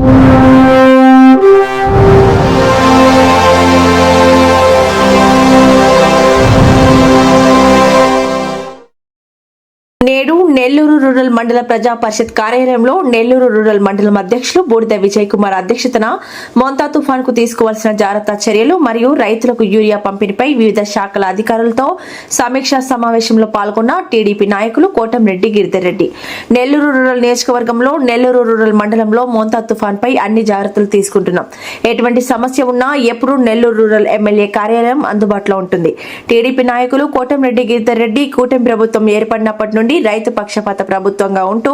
you. నేడు Nellore rural మండల ప్రజా పరిషత్ కార్యాలయంలో నెల్లూరు రూరల్ మండలం అధ్యక్షులు బూడిద విజయ్ కుమార్ అధ్యక్షతన మొంతా తుఫాన్కు తీసుకోవాల్సిన జాగ్రత్త చర్యలు మరియు రైతులకు యూరియా పంపిణీపై వివిధ శాఖల అధికారులతో సమీక్షా సమావేశంలో పాల్గొన్న టీడీపీ నాయకులు కోటంరెడ్డి గిరిధర్ రెడ్డి. నెల్లూరు రూరల్ నియోజకవర్గంలో నెల్లూరు రూరల్ మండలంలో మోంతా తుఫాన్ పై అన్ని జాగ్రత్తలు తీసుకుంటున్నాం. ఎటువంటి సమస్య ఉన్నా ఎప్పుడూ నెల్లూరు రూరల్ ఎమ్మెల్యే కార్యాలయం అందుబాటులో ఉంటుంది. టీడీపీ నాయకులు కోటంరెడ్డి గిరిధర్ రెడ్డి కూటమి ప్రభుత్వం ఏర్పడినప్పటి నుండి రైతు పక్షపాత ప్రభుత్వంగా ఉంటూ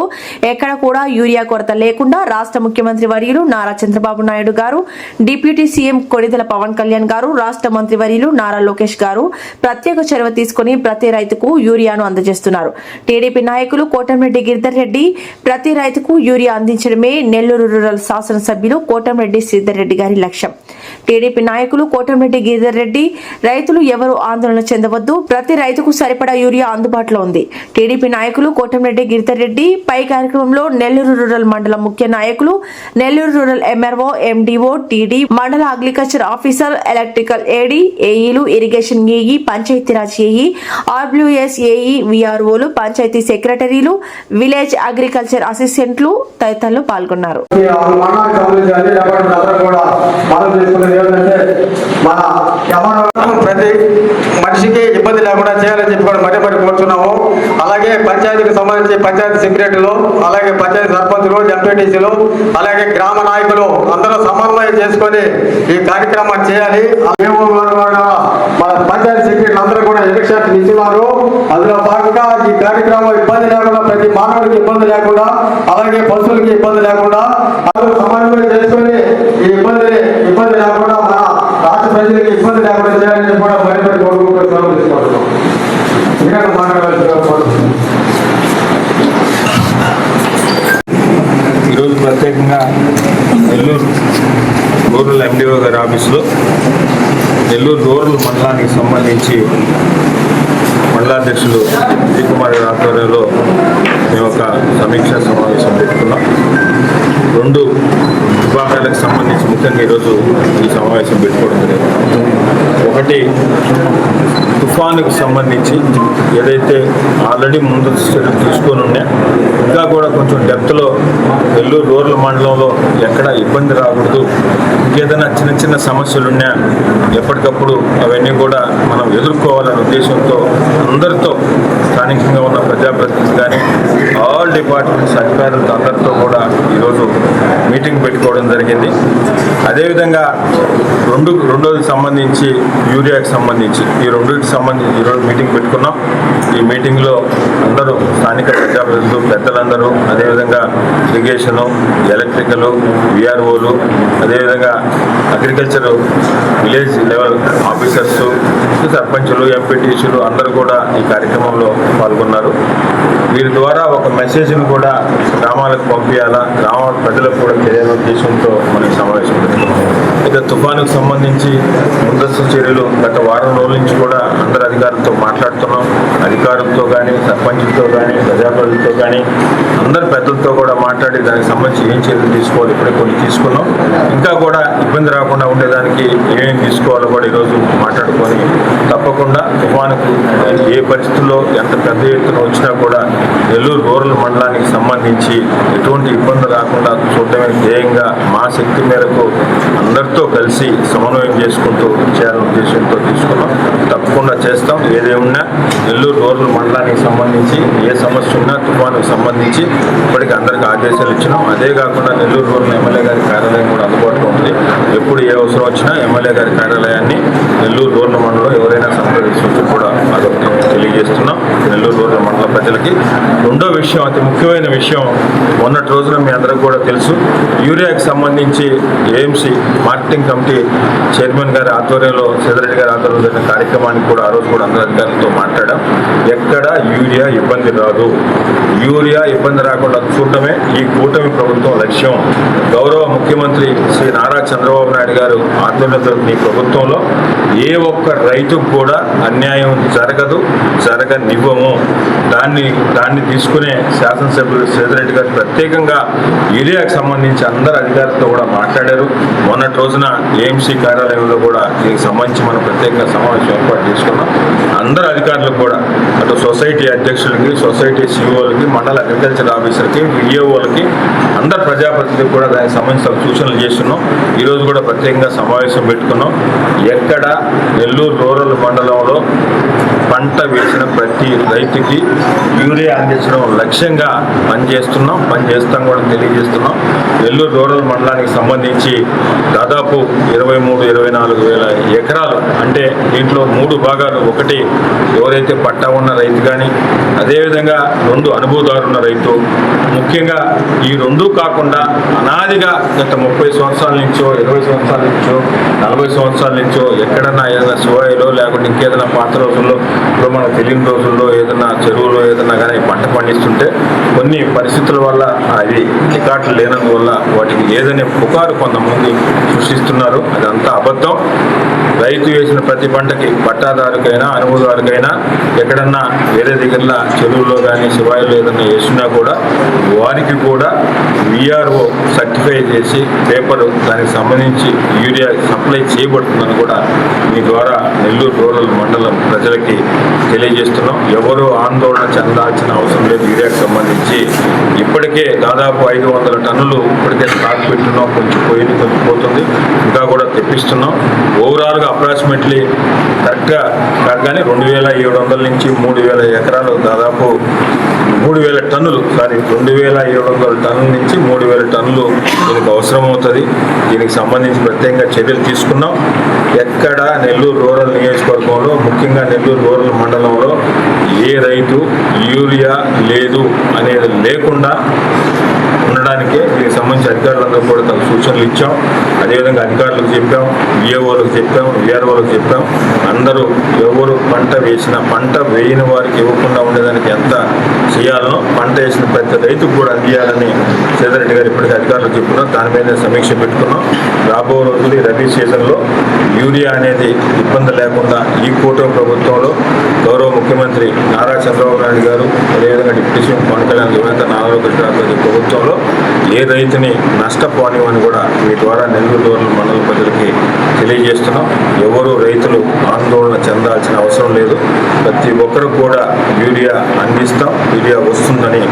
ఎక్కడ కూడా యూరియా కొరత లేకుండా రాష్ట్ర ముఖ్యమంత్రి వర్యులు నారా చంద్రబాబు నాయుడు గారు డిప్యూటీ సీఎం కొడిదల పవన్ కళ్యాణ్ గారు రాష్ట్ర మంత్రి వర్యులు నారా లోకేష్ గారు ప్రత్యేక చొరవ తీసుకుని ప్రతి రైతుకు యూరియాను అందజేస్తున్నారు. టీడీపీ నాయకులు కోటంరెడ్డి గిరిధర్ రెడ్డి ప్రతి రైతుకు యూరియా అందించడమే నెల్లూరు రూరల్ శాసనసభ్యులు కోటంరెడ్డి శ్రీధర్ రెడ్డి గారి లక్ష్యం. టీడీపీ నాయకులు కోటంరెడ్డి గిరిధర్ రెడ్డి రైతులు ఎవరు ఆందోళన చెందవద్దు ప్రతి రైతుకు సరిపడా యూరియా అందుబాటులో ఉంది. టీడీపీ నాయకులు కోటంరెడ్డి గిరిధర్ రెడ్డి పై కార్యక్రమంలో నెల్లూరు రూరల్ మండలం ముఖ్య నాయకులు Nellore rural MRO MDO TD మండల agriculture officer electrical AD ఏఈలు irrigation AE Panchayati Raj AE RWS AE విఆర్ఓలు panchayat సెక్రటరీలు విలేజ్ అగ్రికల్చర్ అసిస్టెంట్లు తదితరులు పాల్గొన్నారు. ఏంటంటే మన ఎవరు ప్రతి మనిషికి ఇబ్బంది లేకుండా చేయాలని చెప్పి కూడా మరీ మరి కోరుతున్నాము అలాగే పంచాయతీకి సంబంధించి పంచాయతీ సెక్రటరీలు అలాగే పంచాయతీ సర్పంచులు ఎంపీటీసీలు అలాగే గ్రామ నాయకులు అందరూ సమన్వయం చేసుకొని ఈ కార్యక్రమాన్ని చేయాలి. మన పంచాయతీ సెక్రటరీలు అందరూ కూడా ఎలక్షన్ ఇచ్చినారు అందులో భాగంగా ఈ కార్యక్రమం ఇబ్బంది లేకుండా ప్రతి మానవుడికి ఇబ్బంది లేకుండా అలాగే పశువులకి ఇబ్బంది లేకుండా నెల్లూరు రూరల్ ఎండిఓ గారి ఆఫీసులో నెల్లూరు రూరల్ మండలానికి సంబంధించి మండలాధ్యక్షులు విజయ్ కుమార్ గారి ఆధ్వర్యంలో మేము ఒక సమీక్షా సమావేశం పెట్టుకున్నాం. రెండు వివాహాలకు సంబంధించి ముఖ్యంగా ఈరోజు ఈ సమావేశం పెట్టుకోవడం జరిగింది. ఒకటి తుఫానుకు సంబంధించి ఏదైతే ఆల్రెడీ ముందు చర్యలు తీసుకొని ఉన్నా ఇంకా కూడా కొంచెం డెప్త్లో నెల్లూరు రూరల్ మండలంలో ఎక్కడ ఇబ్బంది రాకూడదు ఇంకేదైనా చిన్న చిన్న సమస్యలు ఉన్నా ఎప్పటికప్పుడు అవన్నీ కూడా మనం ఎదుర్కోవాలనే ఉద్దేశంతో అందరితో స్థానికంగా ఉన్న ప్రజాప్రతినిధులు కానీ ఆల్ డిపార్ట్మెంట్స్ అధికారులతో అందరితో కూడా ఈరోజు మీటింగ్ పెట్టుకోవడం జరిగింది. అదేవిధంగా రెండు రెండోది సంబంధించి యూరియాకి సంబంధించి ఈ రెండింటికి సంబంధించి ఈరోజు మీటింగ్ పెట్టుకున్నాం. ఈ మీటింగ్లో అందరూ స్థానిక ప్రజాప్రతినిధులు పెద్దలందరూ అదేవిధంగా ఇరిగేషను ఎలక్ట్రికలు విఆర్ఓలు అదేవిధంగా అగ్రికల్చర్ విలేజ్ లెవెల్ ఆఫీసర్స్ సర్పంచులు ఎంపీటీసీలు అందరూ కూడా ఈ కార్యక్రమంలో పాల్గొన్నారు. వీరి ద్వారా ఒక మెసేజ్ని కూడా గ్రామాలకు పంపించాలా గ్రామాల ప్రజలకు కూడా తెలియని ఉద్దేశం మనం మనకి సమావేశం ఇక తుఫానుకు సంబంధించి ముందస్తు చర్యలు గత వారం రోజుల నుంచి కూడా అందరు అధికారులతో మాట్లాడుతున్నాం. అధికారులతో కానీ సర్పంచులతో కానీ ప్రజాప్రతినిధులతో కానీ అందరు పెద్దలతో కూడా మాట్లాడి దానికి సంబంధించి ఏం చర్యలు తీసుకోవాలి ఇప్పుడే కొన్ని తీసుకున్నాం. ఇంకా కూడా ఇబ్బంది రాకుండా ఉండేదానికి ఏమేమి తీసుకోవాలో కూడా ఈరోజు మాట్లాడుకొని తప్పకుండా తుఫానుకు ఏ పరిస్థితుల్లో ఎంత పెద్ద ఎత్తున వచ్చినా కూడా నెల్లూరు రూరల్ మండలానికి సంబంధించి ఎటువంటి ఇబ్బంది రాకుండా చూడటమే ధ్యేయంగా మా శక్తి మేరకు అందరితో కలిసి సమన్వయం చేసుకుంటూ చేయాలనే ఉద్దేశంతో తీసుకున్నాం. తప్పకుండా చేస్తాం. ఏదేమున్నా నెల్లూరు రూరల్ మండలానికి సంబంధించి ఏ సమస్య ఉన్నా తుఫానుకు సంబంధించి ఇప్పటికీ అందరికీ ఆదేశాలు ఇచ్చినాం. అదే కాకుండా నెల్లూరు రూరల్ ఎమ్మెల్యే గారి కార్యాలయం కూడా అందుబాటులో ఉంది. ఎప్పుడు ఏ అవసరం వచ్చినా ఎమ్మెల్యే గారి కార్యాలయాన్ని నెల్లూరు రూరల్ మండలం ఎవరైనా సంప్రదించవచ్చు కూడా అదొకటి తెలియజేస్తున్నాం. నెల్లూరు రూరల్ మండల ప్రజలకి రెండో విషయం అతి ముఖ్యమైన విషయం మొన్నటి రోజున మీ అందరికి కూడా తెలుసు. యూరియాకి సంబంధించి ఏఎంసీ మార్కెటింగ్ కమిటీ చైర్మన్ గారి ఆధ్వర్యంలో సిద్ధరెడ్డి గారి ఆధ్వర్యంలో జరిగిన కార్యక్రమానికి కూడా ఆ రోజు కూడా అందరి అధికారులతో మాట్లాడాం. ఎక్కడ యూరియా ఇబ్బంది రాదు. యూరియా ఇబ్బంది రాకుండా చూడటమే ఈ కూటమి ప్రభుత్వం లక్ష్యం. ముఖ్యమంత్రి శ్రీ నారా చంద్రబాబు నాయుడు గారు ఆధ్వర్యంలో మీ ప్రభుత్వంలో ఏ ఒక్క రైతుకు కూడా అన్యాయం జరగదు జరగనివ్వము. దాన్ని దాన్ని తీసుకునే శాసనసభ్యులు సేదరెడ్డి గారు ప్రత్యేకంగా ఏరియాకు సంబంధించి అందరు అధికారులతో కూడా మాట్లాడారు. మొన్నటి రోజున ఏఎంసీ కార్యాలయంలో కూడా దీనికి సంబంధించి మనం ప్రత్యేకంగా సమావేశం ఏర్పాటు చేసుకున్నాం. అందరు అధికారులకు కూడా అటు సొసైటీ అధ్యక్షులకి సొసైటీ సిఇఓలకి మండల అగ్రికల్చర్ ఆఫీసర్కి విఏఓలకి అందరు ప్రజాప్రతినిధులకు కూడా దానికి సంబంధించిన సూచనలు చేస్తున్నాం. ఈరోజు కూడా ప్రత్యేకంగా సమావేశం పెట్టుకున్నాం. ఎక్కడ నెల్లూరు రూరల్ మండలంలో పంట వేసిన ప్రతి రైతుకి యూరియా అందించడం లక్ష్యంగా పనిచేస్తున్నాం. పనిచేస్తాం కూడా తెలియజేస్తున్నాం. నెల్లూరు రూరల్ మండలానికి సంబంధించి దాదాపు ఇరవై మూడు ఇరవై నాలుగు వేల ఎకరాలు అంటే దీంట్లో మూడు భాగాలు. ఒకటి ఎవరైతే పట్టా ఉన్న రైతు కానీ అదేవిధంగా రెండు అనుభవదారున్న రైతు. ముఖ్యంగా ఈ రెండూ కాకుండా అనాదిగా గత ముప్పై సంవత్సరాల నుంచో ఇరవై సంవత్సరాల నుంచో నలభై సంవత్సరాల నుంచో ఎక్కడన్నా ఏదైనా శివాయిలో లేకుంటే ఇంకేదైనా పాత రోజుల్లో ఇప్పుడు మనకు తెలియని రోజుల్లో ఏదైనా చెరువులో ఏదైనా కానీ పంట పండిస్తుంటే కొన్ని పరిస్థితుల వల్ల అవి రికార్డులు లేనందువల్ల వాటికి ఏదనే పుకారు కొంతమంది సృష్టిస్తున్నారు అదంతా అబద్ధం. రైతు వేసిన ప్రతి పంటకి పట్టాదారుకైనా అనుభవదారుకైనా ఎక్కడన్నా వేరే దగ్గరలో చెరువుల్లో కానీ శివాయిలో ఏదన్నా వేసినా కూడా వారికి కూడా విఆర్ఓ సర్టిఫై చేసి పేపరు దానికి సంబంధించి యూరియా సప్లై చేయబడుతుందని కూడా మీ ద్వారా నెల్లూరు రూరల్ మండలం ప్రజలకి తెలియజేస్తున్నాం. ఎవరు ఆందోళన చెందాల్సిన అవసరం లేదు. యూరియాకు సంబంధించి ఇప్పటికే దాదాపు ఐదు వందల టన్నులు ఇప్పటికే స్టాక్ పెట్టున్నాం కొంచెం పోయింది కొంచెం పోతుంది. ఇంకా కూడా తెప్పిస్తున్నాం. ఓవరాల్గా అప్రాక్సిమేట్లీ కరెక్ట్గా కాగానే రెండు వేల ఏడు వందల నుంచి మూడు వేల ఎకరాలు దాదాపు మూడు వేల టన్నులు సారీ రెండు వేల ఏడు వందల టన్నుల నుంచి మూడు వేల టన్నులు దీనికి అవసరం అవుతుంది. దీనికి సంబంధించి ప్రత్యేకంగా చర్యలు తీసుకున్నాం. ఎక్కడ నెల్లూరు రూరల్ నియోజకవర్గంలో ముఖ్యంగా నెల్లూరు రూరల్ మండలంలో ఏ రైతు యూరియా లేదు అనేది లేకుండా ఉండడానికే దీనికి సంబంధించి అధికారులందరూ కూడా తన సూచనలు ఇచ్చాం. అదేవిధంగా అధికారులకు చెప్పాం విఏఓలకు చెప్పాం విఆర్ఓలకు చెప్పాం. అందరూ ఎవరు పంట వేసిన పంట వేయని వారికి ఇవ్వకుండా ఉండేదానికి ఎంత చేయాలనో పంట వేసిన ప్రతి రైతుకు కూడా అందియాలని సేదరెడ్డి గారు ఇప్పటికే అధికారులకు చెప్పుకున్నాం దాని మీద సమీక్ష పెట్టుకున్నాం. రాబో రోజులు ఈ రబీ సీజన్లో యూరియా అనేది ఇబ్బంది లేకుండా ఈ కూటమి ప్రభుత్వంలో గౌరవ ముఖ్యమంత్రి నారా చంద్రబాబు నాయుడు గారు అదేవిధంగా డిప్యూటీ సీఎం పవన్ కళ్యాణ్ యువత నాలుగో ఈ ప్రభుత్వంలో ఏ రైతుని నష్టపోనివని కూడా మీ ద్వారా నెల్లూరు రూరల్ మండల ప్రజలకి తెలియజేస్తున్నాం. ఎవరు రైతులు ఆందోళన చెందాల్సిన అవసరం లేదు. ప్రతి ఒక్కరు కూడా యూరియా అందిస్తాం. యూరియా వస్తుందని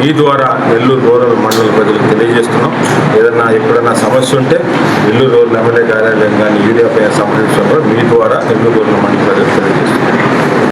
మీ ద్వారా నెల్లూరు రూరల్ మండల ప్రజలకు తెలియజేస్తున్నాం. ఏదన్నా ఎప్పుడన్నా సమస్య ఉంటే నెల్లూరు రూరల్ ఎమ్మెల్యే కార్యాలయం కానీ యూరియా సంప్రదించడం సంప్రదించడంలో మీ ద్వారా నెల్లూరు రూరల్ మండల ప్రజలకు తెలియజేస్తున్నాం.